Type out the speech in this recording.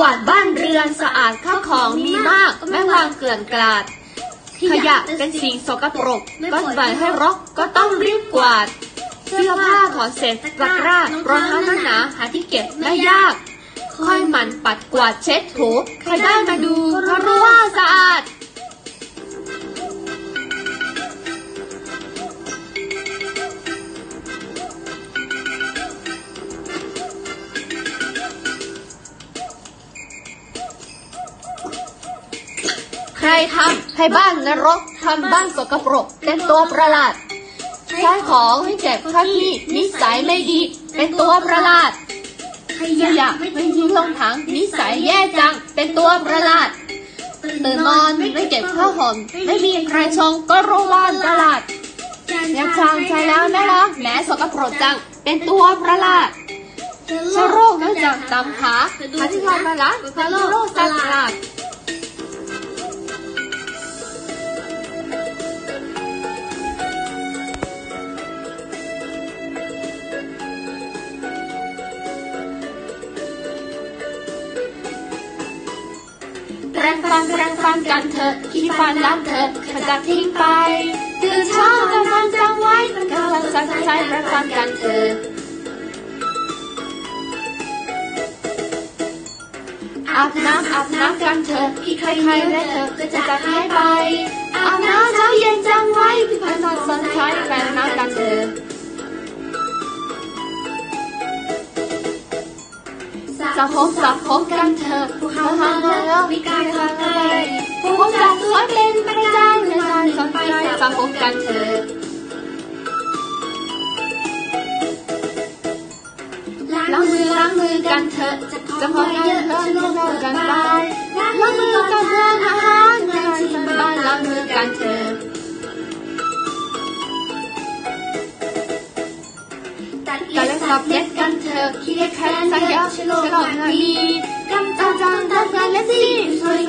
วาดบ้านเรือนสะอาดข้าวของมีมากไม่วางเกลื่อนกลาด ขยะเป็นสิ่งสกปรก ก็ปล่อยให้รกก็ต้องรีบกวาด เสื้อผ้าถอดเสร็จตะกร้ารองเท้าหนาหาที่เก็บไม่ยาก ค่อยหมันปัดกวาดเช็ดถูใครได้มาดูก็รู้ว่าสะอาด ใครทำให้บ้านนรกทำบ้านสกปรก เป็นตัวประหลาดใช้ของให้เจ็บข้าที่นิสัยไม่ดี เป็นตัวประหลาดขขยะไม่ทิ้งลงถังนิสัยแย่จัง เป็นตัวประหลาดตื่นนอนไม่เก็บข้าวหอมไม่มีใครชงก็รู้ว่าประหลาดยังชางใจแล้วแม่ละแหม้สกปรกจัง เป็นตัวประหลาดเชื้อโรคนั่นจากตามหาหาที่ลอยมาละคือโรคประหลาด แปรงฟันแปรงฟันกันเถอะขี้ฟันล้างเถอะขจัดทิ้งไปตื่นเช้ากันฟันจำไว้กำลังสักใช้แปรงฟันกันเถอะอาบน้ำอาบน้ำกันเถอะขี้ใครใครและเถอะก็จะจัดหายไปอาบน้ำเช้าเย็นจำไว้พี่พันนอนสนใช้แปรงน้ำกันเถอะสระผมสระผมกันเถอะพวกเขาทำแล้วมีกา วยเป็นประจำในการสนใจสระผมกันเถอะล้างมือล้างมือกันเถอะจะพอกันเยอะจะลงกันไปล้างมือกันเถอะอาหารในที่บ้านล้างมือกันเถอะแต่ละสับเล็ดกันเถอะคิดแค่สักเยอะฉลองนาดีกำจัดจางทำงานและสิช่วย